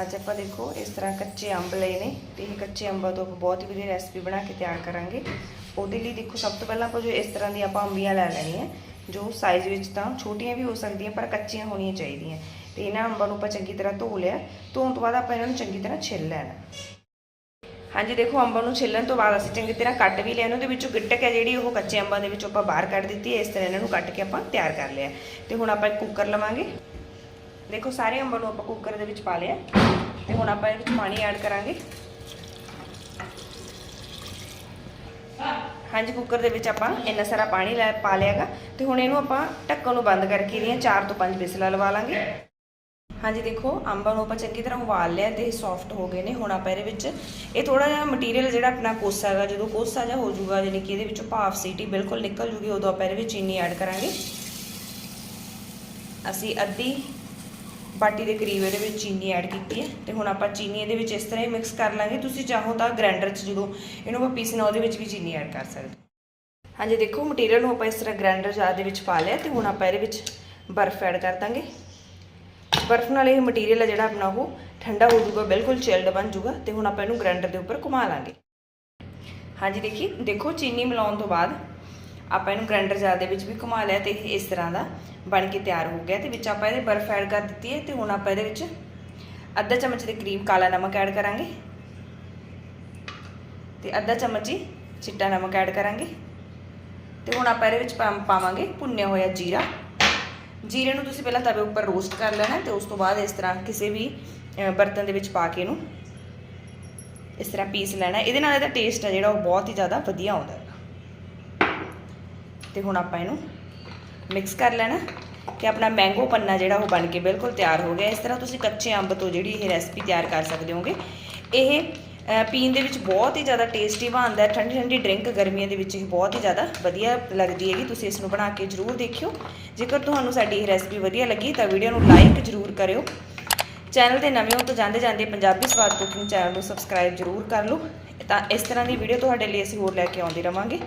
ਅੱਜ ਆਪਾਂ ਦੇਖੋ ਇਸ ਤਰ੍ਹਾਂ ਕੱਚੇ ਅੰਬ ਲਏ ਨੇ ਤੇ ਇਹ ਕੱਚੇ ਅੰਬਾਂ ਤੋਂ ਆਪਾਂ ਬਹੁਤ ਹੀ ਵਧੀਆ ਰੈਸਪੀ ਬਣਾ ਕੇ ਤਿਆਰ ਕਰਾਂਗੇ। ਉਹਦੇ ਲਈ ਦੇਖੋ ਸਭ ਤੋਂ ਪਹਿਲਾਂ ਆਪਾਂ ਜੋ ਇਸ ਤਰ੍ਹਾਂ ਦੀ ਆਪਾਂ ਅੰਬੀਆਂ ਲੈ ਲੈਣੀਆਂ, ਜੋ ਸਾਈਜ਼ ਵਿੱਚ ਤਾਂ ਛੋਟੀਆਂ ਵੀ ਹੋ ਸਕਦੀਆਂ ਪਰ ਕੱਚੀਆਂ ਹੋਣੀਆਂ ਚਾਹੀਦੀਆਂ। ਤੇ ਇਹਨਾਂ ਅੰਬਾਂ ਨੂੰ ਆਪਾਂ ਚੰਗੀ ਤਰ੍ਹਾਂ ਧੋ ਲਿਆ, ਧੋਣ ਤੋਂ ਬਾਅਦ ਆਪਾਂ ਇਹਨਾਂ ਨੂੰ ਚੰਗੀ ਤਰ੍ਹਾਂ ਛਿੱਲ ਲੈਣਾ। ਹਾਂਜੀ, ਦੇਖੋ ਅੰਬਾਂ ਨੂੰ ਛਿੱਲਣ ਤੋਂ ਬਾਅਦ ਅਸੀਂ ਚੰਗੀ ਤਰ੍ਹਾਂ ਕੱਟ ਵੀ ਲਿਆ ਇਹਨਾਂ ਦੇ ਵਿੱਚੋਂ ਗਿੱਟਕ ਹੈ ਜਿਹੜੀ ਉਹ ਕੱਚੇ ਅੰਬਾਂ ਦੇ ਵਿੱਚੋਂ ਆਪਾਂ ਬਾਹਰ ਕੱਢ ਦਿੱਤੀ ਹੈ, ਇਸ ਤਰ੍ਹਾਂ ਇਹਨਾਂ ਨੂੰ ਕੱਟ ਕੇ ਆਪਾਂ ਤਿਆਰ ਕਰ ਲਿਆ। ਤੇ ਹੁਣ ਆਪਾਂ ਇੱਕ ਕੁੱਕਰ ਲਵਾਂਗੇ। ਦੇਖੋ, ਸਾਰੇ ਅੰਬਾਂ ਨੂੰ ਆਪਾਂ ਕੁੱਕਰ ਦੇ ਵਿੱਚ ਪਾ ਲਿਆ ਤੇ ਹੁਣ ਆਪਾਂ ਇਹਦੇ ਵਿੱਚ ਪਾਣੀ ਐਡ ਕਰਾਂਗੇ। ਹਾਂਜੀ ਕੁੱਕਰ ਦੇ ਵਿੱਚ ਆਪਾਂ ਇੰਨਾ ਸਾਰਾ ਪਾਣੀ ਲੈ ਪਾ ਲਿਆਗਾ ਤੇ ਹੁਣ ਇਹਨੂੰ ਆਪਾਂ ਢੱਕਣ ਨੂੰ ਬੰਦ ਕਰਕੇ ਇਹਦੀਆਂ 4 ਤੋਂ 5 ਵਿਸਲਾਂ ਲਵਾ ਲਾਂਗੇ। ਹਾਂਜੀ, ਦੇਖੋ, ਅੰਬਾਂ ਨੂੰ ਆਪਾਂ ਚੰਗੀ ਤਰ੍ਹਾਂ ਉਬਾਲ ਲਿਆ ਤੇ ਇਹ ਸੌਫਟ ਹੋ ਗਏ ਨੇ। ਹੁਣ ਆਪਾਂ ਇਹਦੇ ਵਿੱਚ ਇਹ ਥੋੜਾ ਜਿਹਾ ਮਟੀਰੀਅਲ ਜਿਹੜਾ ਆਪਣਾ ਕੋਸਾ ਹੈਗਾ, ਜਦੋਂ ਕੋਸਾ ਜਿਹਾ ਹੋ ਜਾਊਗਾ ਯਾਨੀ ਕਿ ਇਹਦੇ ਵਿੱਚੋਂ ਭਾਫ ਸੀਟੀ ਬਿਲਕੁਲ ਨਿਕਲ ਜੂਗੀ, ਉਦੋਂ ਆਪਾਂ ਇਹਦੇ ਵਿੱਚ ਚੀਨੀ ਐਡ ਕਰਾਂਗੇ। ਅਸੀਂ ਅੱਧੀ ਬਾਟੀ ਦੇ ਕਰੀਬ ਇਹਦੇ ਵਿੱਚ ਚੀਨੀ ਐਡ ਕੀਤੀ ਹੈ ਤੇ ਹੁਣ ਆਪਾਂ ਚੀਨੀ ਇਹਦੇ ਵਿੱਚ ਇਸ ਤਰ੍ਹਾਂ ਹੀ ਮਿਕਸ ਕਰ ਲਾਂਗੇ। ਤੁਸੀਂ ਚਾਹੋ ਤਾਂ ਗ੍ਰਾਈਂਡਰ 'ਚ ਜਦੋਂ ਇਹਨੂੰ ਆਪਾਂ ਪੀਸਣਾ ਉਹਦੇ ਵਿੱਚ ਵੀ ਚੀਨੀ ਐਡ ਕਰ ਸਕਦੇ ਹਾਂਜੀ, ਦੇਖੋ ਮਟੀਰੀਅਲ ਨੂੰ ਆਪਾਂ ਇਸ ਤਰ੍ਹਾਂ ਗ੍ਰਾਈਂਡਰ ਜਾਰ ਦੇ ਵਿੱਚ ਪਾ ਲਿਆ ਤੇ ਹੁਣ ਆਪਾਂ ਇਹਦੇ ਵਿੱਚ ਬਰਫ਼ ਐਡ ਕਰ ਦਾਂਗੇ। ਬਰਫ਼ ਨਾਲ ਇਹ ਮਟੀਰੀਅਲ ਹੈ ਜਿਹੜਾ ਆਪਣਾ ਉਹ ਠੰਡਾ ਹੋ ਜਾਊਗਾ, ਬਿਲਕੁਲ ਚਿਲਡ ਬਣ ਜਾਊਗਾ ਤੇ ਹੁਣ ਆਪਾਂ ਇਹਨੂੰ ਗ੍ਰਾਈਂਡਰ ਦੇ ਉੱਪਰ ਘੁਮਾ ਲਾਂਗੇ। ਹਾਂਜੀ, ਦੇਖੀ, ਦੇਖੋ ਚੀਨੀ ਮਿਲਾਉਣ ਤੋਂ ਬਾਅਦ ਆਪਾਂ ਇਹਨੂੰ ਗ੍ਰਾਈਂਡਰ ਜਾਰ ਦੇ ਵਿੱਚ ਵੀ ਘੁਮਾ ਲਿਆ ਤੇ ਇਹ ਇਸ ਤਰ੍ਹਾਂ ਦਾ ਬਣ ਕੇ ਤਿਆਰ ਹੋ ਗਿਆ ਤੇ ਵਿੱਚ ਆਪਾਂ ਇਹਦੇ ਬਰਫ਼ ਐਡ ਕਰ ਦਿੱਤੀ ਹੈ ਤੇ ਹੁਣ ਆਪਾਂ ਇਹਦੇ ਵਿੱਚ ਅੱਧਾ ਚਮਚ ਦੇ ਕਰੀਬ ਕਾਲਾ ਨਮਕ ਐਡ ਕਰਾਂਗੇ। ਤੇ ਅੱਧਾ ਚਮਚ ਹੀ ਚਿੱਟਾ ਨਮਕ ਐਡ ਕਰਾਂਗੇ। ਤੇ ਹੁਣ ਆਪਾਂ ਇਹਦੇ ਵਿੱਚ ਪਾ- ਪਾਵਾਂਗੇ ਭੁੰਨਿਆ ਹੋਇਆ ਜੀਰਾ। ਜੀਰੇ ਨੂੰ ਤੁਸੀਂ ਪਹਿਲਾਂ ਤਵੇ ਉੱਪਰ ਰੋਸਟ ਕਰ ਲੈਣਾ ਤੇ ਉਸ ਤੋਂ ਬਾਅਦ ਇਸ ਤਰ੍ਹਾਂ ਕਿਸੇ ਵੀ ਬਰਤਨ ਦੇ ਵਿੱਚ ਪਾ ਕੇ ਇਹਨੂੰ ਇਸ ਤਰ੍ਹਾਂ ਪੀਸ ਲੈਣਾ। ਇਹਦੇ ਨਾਲ ਇਹਦਾ ਟੇਸਟ ਹੈ ਜਿਹੜਾ ਉਹ ਬਹੁਤ ਹੀ ਜ਼ਿਆਦਾ ਵਧੀਆ ਆਉਂਦਾ। ਤੇ ਹੁਣ ਆਪਾਂ ਇਹਨੂੰ ਮਿਕਸ ਕਰ ਲੈਣਾ ਤੇ ਆਪਣਾ ਮੈਂਗੋ ਪੰਨਾ ਜਿਹੜਾ ਉਹ ਬਣ ਕੇ ਬਿਲਕੁਲ ਤਿਆਰ ਹੋ ਗਿਆ। ਇਸ ਤਰ੍ਹਾਂ ਤੁਸੀਂ ਕੱਚੇ ਅੰਬ ਤੋਂ ਜਿਹੜੀ ਇਹ ਰੈਸਪੀ ਤਿਆਰ ਕਰ ਸਕਦੇ ਹੋਗੇ। ਇਹ ਪੀਣ ਦੇ ਵਿੱਚ ਬਹੁਤ ਹੀ ਜ਼ਿਆਦਾ ਟੇਸਟੀ ਬਣਦਾ ਠੰਡੀ ਠੰਡੀ ਡਰਿੰਕ ਗਰਮੀਆਂ ਦੇ ਵਿੱਚ ਇਹ ਬਹੁਤ ਹੀ ਜ਼ਿਆਦਾ ਵਧੀਆ ਲੱਗਦੀ ਹੈਗੀ। ਤੁਸੀਂ ਇਸ ਨੂੰ ਬਣਾ ਕੇ ਜ਼ਰੂਰ ਦੇਖਿਓ। ਜੇਕਰ ਤੁਹਾਨੂੰ ਸਾਡੀ ਇਹ ਰੈਸਪੀ ਵਧੀਆ ਲੱਗੀ ਤਾਂ ਵੀਡੀਓ ਨੂੰ ਲਾਈਕ ਜ਼ਰੂਰ ਕਰਿਓ। ਚੈਨਲ ਤੇ ਨਵੇਂ ਹੋ ਤਾਂ ਜਾਂਦੇ ਜਾਂਦੇ ਪੰਜਾਬੀ ਸਵਾਦ ਕੁਕਿੰਗ ਚੈਨਲ ਨੂੰ ਸਬਸਕ੍ਰਾਈਬ ਜ਼ਰੂਰ ਕਰ ਲਓ। ਤਾਂ ਇਸ ਤਰ੍ਹਾਂ ਦੀ ਵੀਡੀਓ ਤੁਹਾਡੇ ਲਈ ਅਸੀਂ ਹੋਰ ਲੈ ਕੇ ਆਉਂਦੇ ਰਵਾਂਗੇ।